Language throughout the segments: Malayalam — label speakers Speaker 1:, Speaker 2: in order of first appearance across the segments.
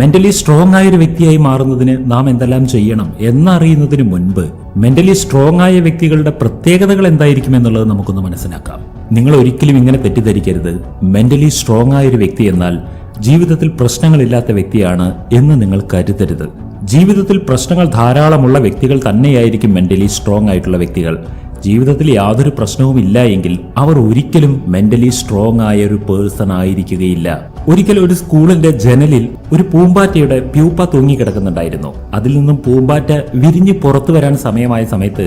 Speaker 1: മെന്റലി സ്ട്രോങ് ആയ ഒരു വ്യക്തിയായി മാറുന്നതിന് നാം എന്തെല്ലാം ചെയ്യണം എന്നറിയുന്നതിന് മുൻപ് മെന്റലി സ്ട്രോങ് ആയ വ്യക്തികളുടെ പ്രത്യേകതകൾ എന്തായിരിക്കും എന്നുള്ളത് നമുക്കൊന്ന് മനസ്സിലാക്കാം. നിങ്ങൾ ഒരിക്കലും ഇങ്ങനെ തെറ്റിദ്ധരിക്കരുത്. മെന്റലി സ്ട്രോങ് ആയ ഒരു വ്യക്തി എന്നാൽ ജീവിതത്തിൽ പ്രശ്നങ്ങളില്ലാത്ത വ്യക്തിയാണ് എന്ന് നിങ്ങൾ കരുതരുത്. ജീവിതത്തിൽ പ്രശ്നങ്ങൾ ധാരാളമുള്ള വ്യക്തികൾ തന്നെയായിരിക്കും മെന്റലി സ്ട്രോങ് ആയിട്ടുള്ള വ്യക്തികൾ. ജീവിതത്തിൽ യാതൊരു പ്രശ്നവും ഇല്ല എങ്കിൽ അവർ ഒരിക്കലും മെന്റലി സ്ട്രോങ് ആയ ഒരു പേഴ്സൺ ആയിരിക്കുകയില്ല. ഒരിക്കൽ ഒരു സ്കൂളിന്റെ ജനലിൽ ഒരു പൂമ്പാറ്റയുടെ പ്യൂപ്പ തൂങ്ങിക്കിടക്കുന്നുണ്ടായിരുന്നു. അതിൽ നിന്നും പൂമ്പാറ്റ വിരിഞ്ഞ് പുറത്തു വരാൻ സമയമായ സമയത്ത്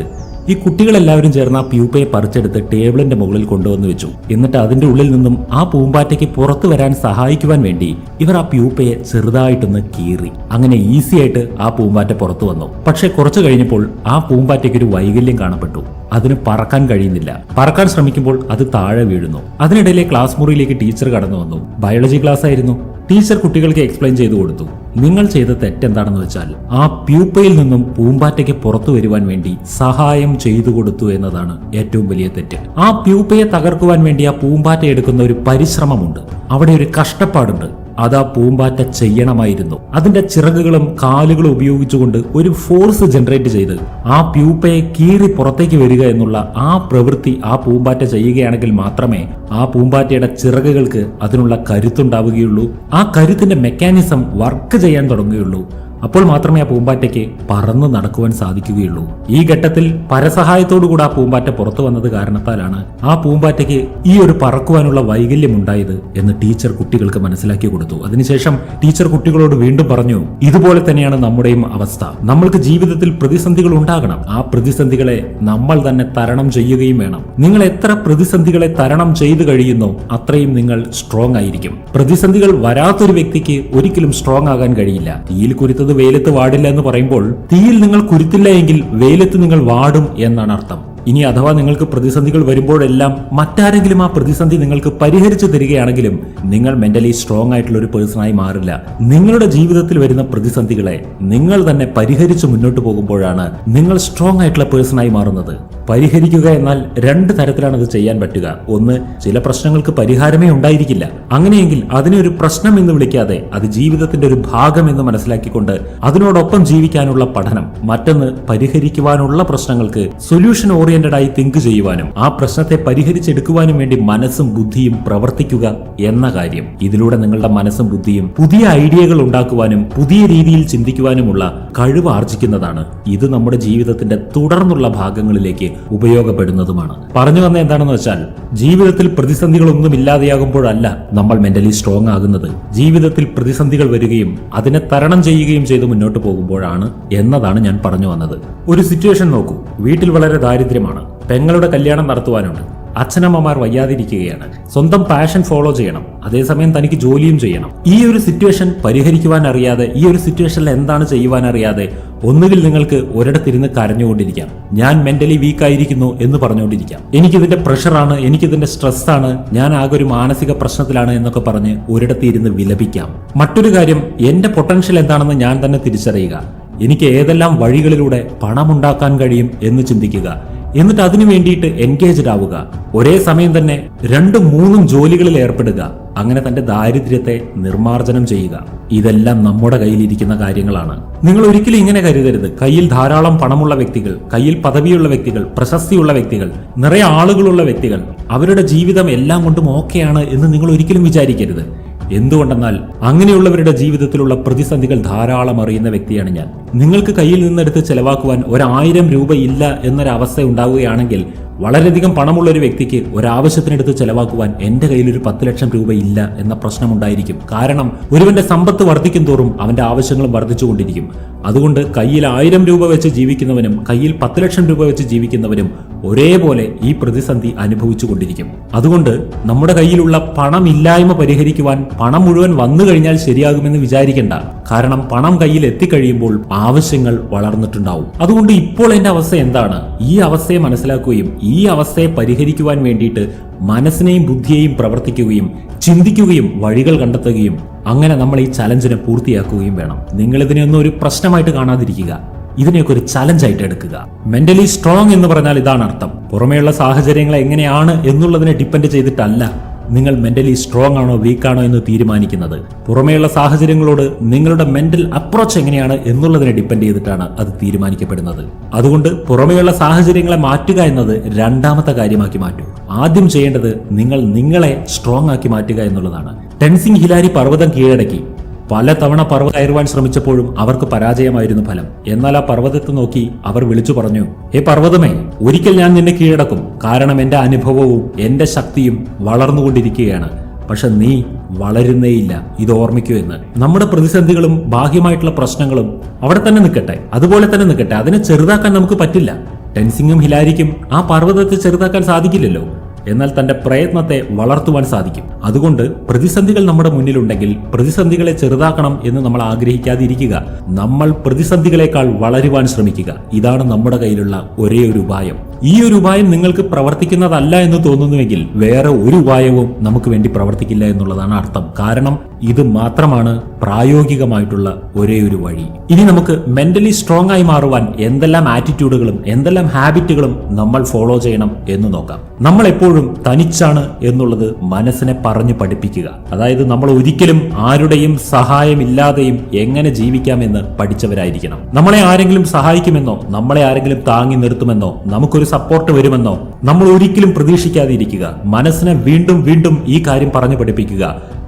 Speaker 1: ഈ കുട്ടികളെല്ലാവരും ചേർന്ന് ആ പ്യൂപ്പയെ പറിച്ചെടുത്ത് ടേബിളിന്റെ മുകളിൽ കൊണ്ടുവന്ന് വെച്ചു. എന്നിട്ട് അതിന്റെ ഉള്ളിൽ നിന്നും ആ പൂമ്പാറ്റയ്ക്ക് പുറത്തു വരാൻ സഹായിക്കുവാൻ വേണ്ടി ഇവർ ആ പ്യൂപ്പയെ ചെറുതായിട്ടൊന്ന് കീറി. അങ്ങനെ ഈസി ആയിട്ട് ആ പൂമ്പാറ്റ പുറത്തു വന്നു. പക്ഷെ കുറച്ചു കഴിഞ്ഞപ്പോൾ ആ പൂമ്പാറ്റയ്ക്ക് ഒരു വൈകല്യം കാണപ്പെട്ടു. അതിന് പറക്കാൻ കഴിയുന്നില്ല. പറക്കാൻ ശ്രമിക്കുമ്പോൾ അത് താഴെ വീഴുന്നു. അതിനിടയിലെ ക്ലാസ് മുറിയിലേക്ക് ടീച്ചർ കടന്നു വന്നു. ബയോളജി ക്ലാസ് ആയിരുന്നു. ടീച്ചർ കുട്ടികൾക്ക് എക്സ്പ്ലെയിൻ ചെയ്തു കൊടുത്തു. നിങ്ങൾ ചെയ്ത തെറ്റെന്താണെന്ന് വെച്ചാൽ ആ പ്യൂപ്പയിൽ നിന്നും പൂമ്പാറ്റയ്ക്ക് പുറത്തു വരുവാൻ വേണ്ടി സഹായം ചെയ്തു കൊടുത്തു എന്നതാണ് ഏറ്റവും വലിയ തെറ്റ്. ആ പ്യൂപ്പയെ തകർക്കുവാൻ വേണ്ടി ആ പൂമ്പാറ്റ എടുക്കുന്ന ഒരു പരിശ്രമമുണ്ട്. അവിടെ ഒരു കഷ്ടപ്പാടുണ്ട്. അത് ആ പൂമ്പാറ്റ ചെയ്യണമായിരുന്നു. അതിന്റെ ചിറകുകളും കാലുകളും ഉപയോഗിച്ചുകൊണ്ട് ഒരു ഫോഴ്സ് ജനറേറ്റ് ചെയ്ത് ആ പ്യൂപ്പയെ കീറി പുറത്തേക്ക് വരിക എന്നുള്ള ആ പ്രവൃത്തി ആ പൂമ്പാറ്റ ചെയ്യുകയാണെങ്കിൽ മാത്രമേ ആ പൂമ്പാറ്റയുടെ ചിറകുകൾക്ക് അതിനുള്ള കരുത്തുണ്ടാവുകയുള്ളൂ. ആ കരുത്തിന്റെ മെക്കാനിസം വർക്ക് ചെയ്യാൻ തുടങ്ങുകയുള്ളൂ. അപ്പോൾ മാത്രമേ ആ പൂമ്പാറ്റയ്ക്ക് പറന്നു നടക്കുവാൻ സാധിക്കുകയുള്ളൂ. ഈ ഘട്ടത്തിൽ പരസഹായത്തോടുകൂടി ആ പൂമ്പാറ്റ പുറത്തു വന്നത് കാരണത്താലാണ് ആ പൂമ്പാറ്റയ്ക്ക് ഈ ഒരു പറക്കുവാനുള്ള വൈകല്യം ഉണ്ടായത് എന്ന് ടീച്ചർ കുട്ടികൾക്ക് മനസ്സിലാക്കി കൊടുത്തു. അതിനുശേഷം ടീച്ചർ കുട്ടികളോട് വീണ്ടും പറഞ്ഞു ഇതുപോലെ തന്നെയാണ് നമ്മുടെയും അവസ്ഥ. നമ്മൾക്ക് ജീവിതത്തിൽ പ്രതിസന്ധികൾ ഉണ്ടാകണം. ആ പ്രതിസന്ധികളെ നമ്മൾ തന്നെ തരണം ചെയ്യുകയും വേണം. നിങ്ങൾ എത്ര പ്രതിസന്ധികളെ തരണം ചെയ്തു കഴിയുന്നോ അത്രയും നിങ്ങൾ സ്ട്രോങ് ആയിരിക്കും. പ്രതിസന്ധികൾ വരാത്തൊരു വ്യക്തിക്ക് ഒരിക്കലും സ്ട്രോങ് ആകാൻ കഴിയില്ല. തീയിൽ കുരുത്തത് വെയിലത്ത് വാടില്ല എന്ന് പറയുമ്പോൾ തീയിൽ നിങ്ങൾ കുരുത്തില്ല എങ്കിൽ വെയിലത്ത് നിങ്ങൾ വാടും എന്നാണ് അർത്ഥം. ഇനി അഥവാ നിങ്ങൾക്ക് പ്രതിസന്ധികൾ വരുമ്പോഴെല്ലാം മറ്റാരെങ്കിലും ആ പ്രതിസന്ധി നിങ്ങൾക്ക് പരിഹരിച്ചു തരികയാണെങ്കിലും നിങ്ങൾ മെന്റലി സ്ട്രോങ് ആയിട്ടുള്ള ഒരു പേഴ്സണായി മാറില്ല. നിങ്ങളുടെ ജീവിതത്തിൽ വരുന്ന പ്രതിസന്ധികളെ നിങ്ങൾ തന്നെ പരിഹരിച്ചു മുന്നോട്ട് പോകുമ്പോഴാണ് നിങ്ങൾ സ്ട്രോങ് ആയിട്ടുള്ള പേഴ്സണായി മാറുന്നത്. പരിഹരിക്കുക എന്നാൽ രണ്ട് തരത്തിലാണ് അത് ചെയ്യാൻ പറ്റുക. ഒന്ന് ചില പ്രശ്നങ്ങൾക്ക് പരിഹാരമേ ഉണ്ടായിരിക്കില്ല. അങ്ങനെയെങ്കിൽ അതിനെ ഒരു പ്രശ്നം എന്ന് വിളിക്കാതെ അത് ജീവിതത്തിന്റെ ഒരു ഭാഗം എന്ന് മനസ്സിലാക്കിക്കൊണ്ട് അതിനോടൊപ്പം ജീവിക്കാനുള്ള പഠനം. മറ്റൊന്ന് പരിഹരിക്കുവാനുള്ള പ്രശ്നങ്ങൾക്ക് സൊല്യൂഷൻ ഓറിയന്റഡ് ആയി തിങ്ക് ചെയ്യുവാനും ആ പ്രശ്നത്തെ പരിഹരിച്ചെടുക്കുവാനും വേണ്ടി മനസ്സും ബുദ്ധിയും പ്രവർത്തിക്കുക എന്ന കാര്യം. ഇതിലൂടെ നിങ്ങളുടെ മനസ്സും ബുദ്ധിയും പുതിയ ഐഡിയകൾ ഉണ്ടാക്കുവാനും പുതിയ രീതിയിൽ ചിന്തിക്കുവാനുമുള്ള കഴിവ് ആർജിക്കുന്നതാണ്. ഇത് നമ്മുടെ ജീവിതത്തിന്റെ തുടർന്നുള്ള ഭാഗങ്ങളിലേക്ക് ഉപയോഗപ്പെടുന്നതുമാണ്. പറഞ്ഞു വന്ന എന്താണെന്ന് വെച്ചാൽ ജീവിതത്തിൽ പ്രതിസന്ധികളൊന്നും ഇല്ലാതെയാകുമ്പോഴല്ല നമ്മൾ മെന്റലി സ്ട്രോങ് ആകുന്നത്. ജീവിതത്തിൽ പ്രതിസന്ധികൾ വരികയും അതിനെ തരണം ചെയ്യുകയും ചെയ്ത് മുന്നോട്ട് പോകുമ്പോഴാണ് എന്നതാണ് ഞാൻ പറഞ്ഞു വന്നത്. ഒരു സിറ്റുവേഷൻ നോക്കൂ. വീട്ടിൽ വളരെ ദാരിദ്ര്യമാണ് പെങ്ങളുടെ കല്യാണം നടത്തുവാനുണ്ട്. അച്ഛനമ്മമാർ വയ്യാതിരിക്കുകയാണ്. സ്വന്തം പാഷൻ ഫോളോ ചെയ്യണം. അതേസമയം തനിക്ക് ജോലിയും ചെയ്യണം. ഈ ഒരു സിറ്റുവേഷൻ പരിഹരിക്കുവാൻ അറിയാതെ ഈ ഒരു സിറ്റുവേഷനിൽ എന്താണ് ചെയ്യുവാൻ അറിയാതെ ഒന്നുകിൽ നിങ്ങൾക്ക് ഒരിടത്തിരുന്ന് കരഞ്ഞുകൊണ്ടിരിക്കാം. ഞാൻ മെന്റലി വീക്ക് ആയിരിക്കുന്നു എന്ന് പറഞ്ഞുകൊണ്ടിരിക്കാം. എനിക്കിതിന്റെ പ്രഷറാണ് എനിക്കിതിന്റെ സ്ട്രെസ്സാണ് ഞാൻ ആകെ ഒരു മാനസിക പ്രശ്നത്തിലാണ് എന്നൊക്കെ പറഞ്ഞ് ഒരിടത്തിരുന്ന് വിലപിക്കാം. മറ്റൊരു കാര്യം എന്റെ പൊട്ടൻഷ്യൽ എന്താണെന്ന് ഞാൻ തന്നെ തിരിച്ചറിയുക. എനിക്ക് ഏതെല്ലാം വഴികളിലൂടെ പണമുണ്ടാക്കാൻ കഴിയും എന്ന് ചിന്തിക്കുക. എന്നിട്ട് അതിനു വേണ്ടിയിട്ട് എൻഗേജ്ഡ് ആവുക. ഒരേ സമയം തന്നെ രണ്ടും മൂന്നും ജോലികളിൽ ഏർപ്പെടുക. അങ്ങനെ തന്റെ ദാരിദ്ര്യത്തെ നിർമാർജനം ചെയ്യുക. ഇതെല്ലാം നമ്മുടെ കയ്യിലിരിക്കുന്ന കാര്യങ്ങളാണ്. നിങ്ങൾ ഒരിക്കലും ഇങ്ങനെ കരുതരുത്. കയ്യിൽ ധാരാളം പണമുള്ള വ്യക്തികൾ കയ്യിൽ പദവിയുള്ള വ്യക്തികൾ പ്രശസ്തിയുള്ള വ്യക്തികൾ നിറയെ ആളുകളുള്ള വ്യക്തികൾ അവരുടെ ജീവിതം എല്ലാം കൊണ്ടും ഓക്കെയാണ് എന്ന് നിങ്ങൾ ഒരിക്കലും വിചാരിക്കരുത്. എന്തുകൊണ്ടെന്നാൽ അങ്ങനെയുള്ളവരുടെ ജീവിതത്തിലുള്ള പ്രതിസന്ധികൾ ധാരാളം അറിയുന്ന വ്യക്തിയാണ് ഞാൻ. നിങ്ങൾക്ക് കയ്യിൽ നിന്നെടുത്ത് ചെലവാക്കുവാൻ ഒരായിരം രൂപ ഇല്ല എന്നൊരവസ്ഥ ഉണ്ടാവുകയാണെങ്കിൽ വളരെയധികം പണമുള്ള ഒരു വ്യക്തിക്ക് ഒരാവശ്യത്തിനെടുത്ത് ചെലവാക്കുവാൻ എന്റെ കയ്യിൽ ഒരു പത്ത് ലക്ഷം രൂപ ഇല്ല എന്ന പ്രശ്നമുണ്ടായിരിക്കും. കാരണം ഒരുവന്റെ സമ്പത്ത് വർദ്ധിക്കും തോറും അവന്റെ ആവശ്യങ്ങളും വർദ്ധിച്ചുകൊണ്ടിരിക്കും. അതുകൊണ്ട് കയ്യിൽ ആയിരം രൂപ വെച്ച് ജീവിക്കുന്നവനും കയ്യിൽ പത്ത് ലക്ഷം രൂപ വെച്ച് ജീവിക്കുന്നവനും ഒരേപോലെ ഈ പ്രതിസന്ധി അനുഭവിച്ചു കൊണ്ടിരിക്കും അതുകൊണ്ട് നമ്മുടെ കയ്യിലുള്ള പണമില്ലായ്മ പരിഹരിക്കുവാൻ പണം മുഴുവൻ വന്നു കഴിഞ്ഞാൽ ശരിയാകുമെന്ന് വിചാരിക്കേണ്ട. കാരണം പണം കയ്യിൽ എത്തിക്കഴിയുമ്പോൾ ആവശ്യങ്ങൾ വളർന്നിട്ടുണ്ടാവും. അതുകൊണ്ട് ഇപ്പോൾ എന്റെ അവസ്ഥ എന്താണ്? ഈ അവസ്ഥയെ മനസ്സിലാക്കുകയും ഈ അവസ്ഥയെ പരിഹരിക്കുവാൻ വേണ്ടിയിട്ട് മനസ്സിനെയും ബുദ്ധിയെയും പ്രവർത്തിക്കുകയും ചിന്തിക്കുകയും വഴികൾ കണ്ടെത്തുകയും അങ്ങനെ നമ്മൾ ഈ ചലഞ്ചിനെ പൂർത്തിയാക്കുകയും വേണം. നിങ്ങൾ ഇതിനെയൊന്നും ഒരു പ്രശ്നമായിട്ട് കാണാതിരിക്കുക. ഇതിനെയൊക്കെ ഒരു ചലഞ്ചായിട്ട് എടുക്കുക. മെന്റലി സ്ട്രോങ് എന്ന് പറഞ്ഞാൽ ഇതാണ് അർത്ഥം. പുറമേയുള്ള സാഹചര്യങ്ങൾ എങ്ങനെയാണ് എന്നുള്ളതിനെ ഡിപ്പെൻഡ് ചെയ്തിട്ടല്ല. നിങ്ങൾ മെന്റലി സ്ട്രോങ് ആണോ വീക്ക് ആണോ എന്ന് തീരുമാനിക്കുന്നത്. പുറമേയുള്ള സാഹചര്യങ്ങളോട് നിങ്ങളുടെ മെന്റൽ അപ്രോച്ച് എങ്ങനെയാണ് എന്നുള്ളതിനെ ഡിപ്പെൻഡ് ചെയ്തിട്ടാണ് അത് തീരുമാനിക്കപ്പെടുന്നത്. അതുകൊണ്ട് പുറമേയുള്ള സാഹചര്യങ്ങളെ മാറ്റുക എന്നത് രണ്ടാമത്തെ കാര്യമാക്കി മാറ്റൂ. ആദ്യം ചെയ്യേണ്ടത് നിങ്ങൾ നിങ്ങളെ സ്ട്രോങ് ആക്കി മാറ്റുക എന്നുള്ളതാണ്. ടെൻസിംഗ് ഹിലാരി പർവതം കീഴടക്കി. പല തവണ പർവതം കയറുവാൻ ശ്രമിച്ചപ്പോഴും അവർക്ക് പരാജയമായിരുന്നു ഫലം. എന്നാൽ ആ പർവതത്തെ നോക്കി അവർ വിളിച്ചു പറഞ്ഞു ഹേ പർവതമേ ഒരിക്കൽ ഞാൻ നിന്നെ കീഴടക്കും. കാരണം എന്റെ അനുഭവവും എന്റെ ശക്തിയും വളർന്നുകൊണ്ടിരിക്കുകയാണ്. പക്ഷെ നീ വളരുന്നേയില്ല. ഇത് ഓർമ്മിക്കൂ എന്ന്. നമ്മുടെ പ്രതിസന്ധികളും ബാഹ്യമായിട്ടുള്ള പ്രശ്നങ്ങളും അവിടെ തന്നെ നിൽക്കട്ടെ. അതുപോലെ തന്നെ നിൽക്കട്ടെ. അതിനെ ചെറുതാക്കാൻ നമുക്ക് പറ്റില്ല. ടെൻസിങ്ങും ഹിലാരിക്കും ആ പർവതത്തെ ചെറുതാക്കാൻ സാധിക്കില്ലല്ലോ. എന്നാൽ തന്റെ പ്രയത്നത്തെ വളർത്തുവാൻ സാധിക്കും. അതുകൊണ്ട് പ്രതിസന്ധികൾ നമ്മുടെ മുന്നിലുണ്ടെങ്കിൽ പ്രതിസന്ധികളെ ചെറുതാക്കണം എന്ന് നമ്മൾ ആഗ്രഹിക്കാതിരിക്കുക. നമ്മൾ പ്രതിസന്ധികളെക്കാൾ വളരുവാൻ ശ്രമിക്കുക. ഇതാണ് നമ്മുടെ കയ്യിലുള്ള ഒരേ ഒരു ഉപായം. ഈ ഒരു ഉപായം നിങ്ങൾക്ക് പ്രവർത്തിക്കുന്നതല്ല എന്ന് തോന്നുന്നുവെങ്കിൽ വേറെ ഒരു ഉപായവും നമുക്ക് വേണ്ടി പ്രവർത്തിക്കില്ല എന്നുള്ളതാണ് അർത്ഥം. കാരണം ഇത് മാത്രമാണ് പ്രായോഗികമായിട്ടുള്ള ഒരേ ഒരു വഴി. ഇനി നമുക്ക് മെന്റലി സ്ട്രോങ് ആയി മാറുവാൻ എന്തെല്ലാം ആറ്റിറ്റ്യൂഡുകളും എന്തെല്ലാം ഹാബിറ്റുകളും നമ്മൾ ഫോളോ ചെയ്യണം എന്ന് നോക്കാം. നമ്മൾ എപ്പോഴും തനിച്ചാണ് എന്നുള്ളത് മനസ്സിനെ പറഞ്ഞു പഠിപ്പിക്കുക. അതായത് നമ്മൾ ഒരിക്കലും ആരുടെയും സഹായമില്ലാതെയും എങ്ങനെ ജീവിക്കാമെന്ന് പഠിച്ചവരായിരിക്കണം. നമ്മളെ ആരെങ്കിലും സഹായിക്കുമെന്നോ നമ്മളെ ആരെങ്കിലും താങ്ങി നിർത്തുമെന്നോ നമുക്കൊരു സപ്പോർട്ട് വരുമെന്നോ നമ്മൾ ഒരിക്കലും പ്രതീക്ഷിക്കാതിരിക്കുക. മനസ്സിനെ വീണ്ടും വീണ്ടും ഈ കാര്യം പറഞ്ഞു പഠിപ്പിക്കുക.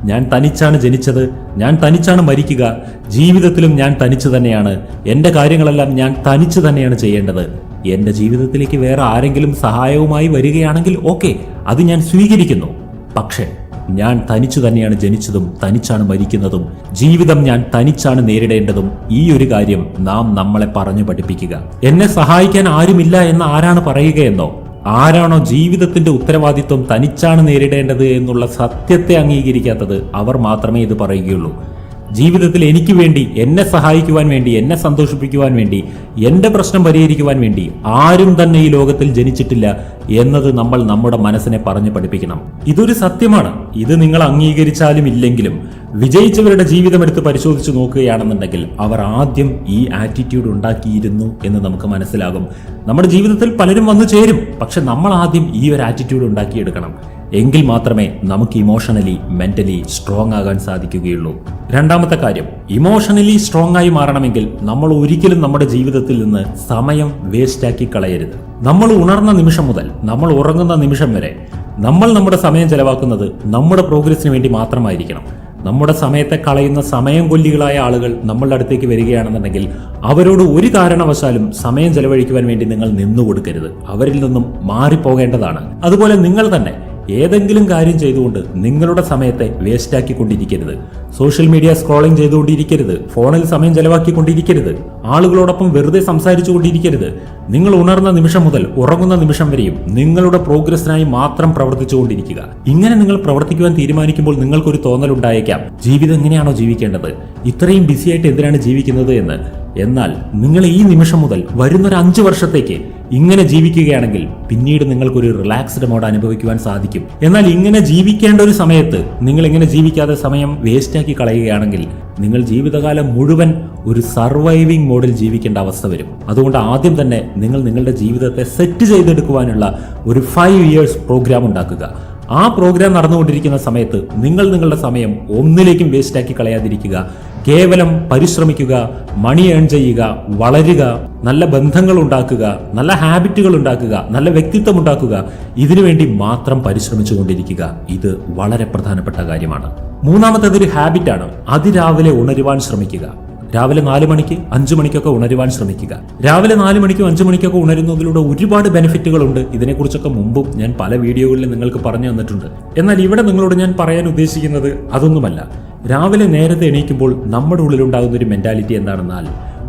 Speaker 1: ഞാൻ തനിച്ചാണ് ജനിച്ചത് ഞാൻ തനിച്ചാണ് മരിക്കുക ജീവിതത്തിലും ഞാൻ തനിച്ചു തന്നെയാണ്. എന്റെ കാര്യങ്ങളെല്ലാം ഞാൻ തനിച്ചു തന്നെയാണ് ചെയ്യേണ്ടത്. എന്റെ ജീവിതത്തിലേക്ക് വേറെ ആരെങ്കിലും സഹായവുമായി വരികയാണെങ്കിൽ ഓക്കെ അത് ഞാൻ സ്വീകരിക്കുന്നു. പക്ഷേ ഞാൻ തനിച്ചു തന്നെയാണ് ജനിച്ചതും തനിച്ചാണ് മരിക്കുന്നതും ജീവിതം ഞാൻ തനിച്ചാണ് നേരിടേണ്ടതും ഈ ഒരു കാര്യം നാം നമ്മളെ പറഞ്ഞു പഠിപ്പിക്കുക. എന്നെ സഹായിക്കാൻ ആരുമില്ല എന്ന് ആരാണ് പറയുകയെന്നോ? ആരാണോ ജീവിതത്തിന്റെ ഉത്തരവാദിത്വം തനിച്ചാണ് നേരിടേണ്ടത് എന്നുള്ള സത്യത്തെ അംഗീകരിക്കാത്തത് അവർ മാത്രമേ ഇത് പറയുകയുള്ളൂ. ജീവിതത്തിൽ എനിക്ക് വേണ്ടി എന്നെ സഹായിക്കുവാൻ വേണ്ടി എന്നെ സന്തോഷിപ്പിക്കുവാൻ വേണ്ടി എന്റെ പ്രശ്നം പരിഹരിക്കുവാൻ വേണ്ടി ആരും തന്നെ ഈ ലോകത്തിൽ ജനിച്ചിട്ടില്ല എന്നത് നമ്മൾ നമ്മുടെ മനസ്സിനെ പറഞ്ഞു പഠിപ്പിക്കണം. ഇതൊരു സത്യമാണ്. ഇത് നിങ്ങൾ അംഗീകരിച്ചാലും ഇല്ലെങ്കിലും വിജയിച്ചവരുടെ ജീവിതം എടുത്ത് പരിശോധിച്ച് നോക്കുകയാണെന്നുണ്ടെങ്കിൽ അവർ ആദ്യം ഈ ആറ്റിറ്റ്യൂഡ് ഉണ്ടാക്കിയിരുന്നു എന്ന് നമുക്ക് മനസ്സിലാകും. നമ്മുടെ ജീവിതത്തിൽ പലരും വന്നു ചേരും. പക്ഷെ നമ്മൾ ആദ്യം ഈ ഒരു ആറ്റിറ്റ്യൂഡ് ഉണ്ടാക്കിയെടുക്കണം. എങ്കിൽ മാത്രമേ നമുക്ക് ഇമോഷണലി മെന്റലി സ്ട്രോങ് ആകാൻ സാധിക്കുകയുള്ളൂ. രണ്ടാമത്തെ കാര്യം ഇമോഷണലി സ്ട്രോങ് ആയി മാറണമെങ്കിൽ നമ്മൾ ഒരിക്കലും നമ്മുടെ ജീവിതത്തിൽ നിന്ന് സമയം വേസ്റ്റാക്കി കളയരുത്. നമ്മൾ ഉണർന്ന നിമിഷം മുതൽ നമ്മൾ ഉറങ്ങുന്ന നിമിഷം വരെ നമ്മൾ നമ്മുടെ സമയം ചെലവാക്കുന്നത് നമ്മുടെ പ്രോഗ്രസിന് വേണ്ടി മാത്രമായിരിക്കണം. നമ്മുടെ സമയത്തെ കളയുന്ന സമയം കൊല്ലികളായ ആളുകൾ നമ്മളുടെ അടുത്തേക്ക് വരികയാണെന്നുണ്ടെങ്കിൽ അവരോട് ഒരു കാരണവശാലും സമയം ചെലവഴിക്കുവാൻ വേണ്ടി നിങ്ങൾ നിന്നു കൊടുക്കരുത് അവരിൽ നിന്നും മാറിപ്പോകേണ്ടതാണ്. അതുപോലെ നിങ്ങൾ തന്നെ ഏതെങ്കിലും കാര്യം ചെയ്തുകൊണ്ട് നിങ്ങളുടെ സമയത്തെ വേസ്റ്റ് ആക്കിക്കൊണ്ടിരിക്കരുത് സോഷ്യൽ മീഡിയ സ്ക്രോളിംഗ് ചെയ്തുകൊണ്ടിരിക്കരുത്. ഫോണിൽ സമയം ചെലവാക്കിക്കൊണ്ടിരിക്കരുത്. ആളുകളോടൊപ്പം വെറുതെ സംസാരിച്ചു കൊണ്ടിരിക്കരുത് നിങ്ങൾ ഉണർന്ന നിമിഷം മുതൽ ഉറങ്ങുന്ന നിമിഷം വരെയും നിങ്ങളുടെ പ്രോഗ്രസിനായി മാത്രം പ്രവർത്തിച്ചുകൊണ്ടിരിക്കുക. ഇങ്ങനെ നിങ്ങൾ പ്രവർത്തിക്കുവാൻ തീരുമാനിക്കുമ്പോൾ നിങ്ങൾക്കൊരു തോന്നലുണ്ടായേക്കാം. ജീവിതം എങ്ങനെയാണോ ജീവിക്കേണ്ടത്? ഇത്രയും ബിസിയായിട്ട് എന്തിനാണ് ജീവിക്കുന്നത് എന്ന്. എന്നാൽ നിങ്ങൾ ഈ നിമിഷം മുതൽ വരുന്നൊരു അഞ്ചു വർഷത്തേക്ക് ഇങ്ങനെ ജീവിക്കുകയാണെങ്കിൽ പിന്നീട് നിങ്ങൾക്കൊരു റിലാക്സ്ഡ് മോഡ് അനുഭവിക്കുവാൻ സാധിക്കും. എന്നാൽ ഇങ്ങനെ ജീവിക്കേണ്ട ഒരു സമയത്ത് നിങ്ങൾ ഇങ്ങനെ ജീവിക്കാതെ സമയം വേസ്റ്റാക്കി കളയുകയാണെങ്കിൽ നിങ്ങൾ ജീവിതകാലം മുഴുവൻ ഒരു സർവൈവിംഗ് മോഡിൽ ജീവിക്കേണ്ട അവസ്ഥ വരും. അതുകൊണ്ട് ആദ്യം തന്നെ നിങ്ങൾ നിങ്ങളുടെ ജീവിതത്തെ സെറ്റ് ചെയ്തെടുക്കുവാനുള്ള ഒരു ഫൈവ് ഇയേഴ്സ് പ്രോഗ്രാം ഉണ്ടാക്കുക. ആ പ്രോഗ്രാം നടന്നുകൊണ്ടിരിക്കുന്ന സമയത്ത് നിങ്ങൾ നിങ്ങളുടെ സമയം ഒന്നിലേക്കും വേസ്റ്റാക്കി കളയാതിരിക്കുക. കേവലം പരിശ്രമിക്കുക മണി ഏൺ ചെയ്യുക വളരുക നല്ല ബന്ധങ്ങൾ ഉണ്ടാക്കുക നല്ല ഹാബിറ്റുകൾ ഉണ്ടാക്കുക നല്ല വ്യക്തിത്വം ഉണ്ടാക്കുക ഇതിനുവേണ്ടി മാത്രം പരിശ്രമിച്ചുകൊണ്ടിരിക്കുക ഇത് വളരെ പ്രധാനപ്പെട്ട കാര്യമാണ്. മൂന്നാമത്തേത് ഒരു ഹാബിറ്റാണ് അതിരാവിലെ ഉണരുവാൻ ശ്രമിക്കുക. രാവിലെ നാല് മണിക്ക് അഞ്ചു മണിക്കൊക്കെ ഉണരുവാൻ ശ്രമിക്കുക. രാവിലെ നാല് മണിക്കും അഞ്ചു മണിക്കൊക്കെ ഉണരുന്നതിലൂടെ ഒരുപാട് ബെനിഫിറ്റുകൾ ഉണ്ട്. ഇതിനെക്കുറിച്ചൊക്കെ മുമ്പും ഞാൻ പല വീഡിയോകളിൽ നിങ്ങൾക്ക് പറഞ്ഞു തന്നിട്ടുണ്ട്. എന്നാൽ ഇവിടെ നിങ്ങളോട് ഞാൻ പറയാൻ ഉദ്ദേശിക്കുന്നത് അതൊന്നുമല്ല. രാവിലെ നേരത്തെ എണീക്കുമ്പോൾ നമ്മുടെ ഉള്ളിലുണ്ടാകുന്ന ഒരു മെന്റാലിറ്റി എന്താണെന്നാൽ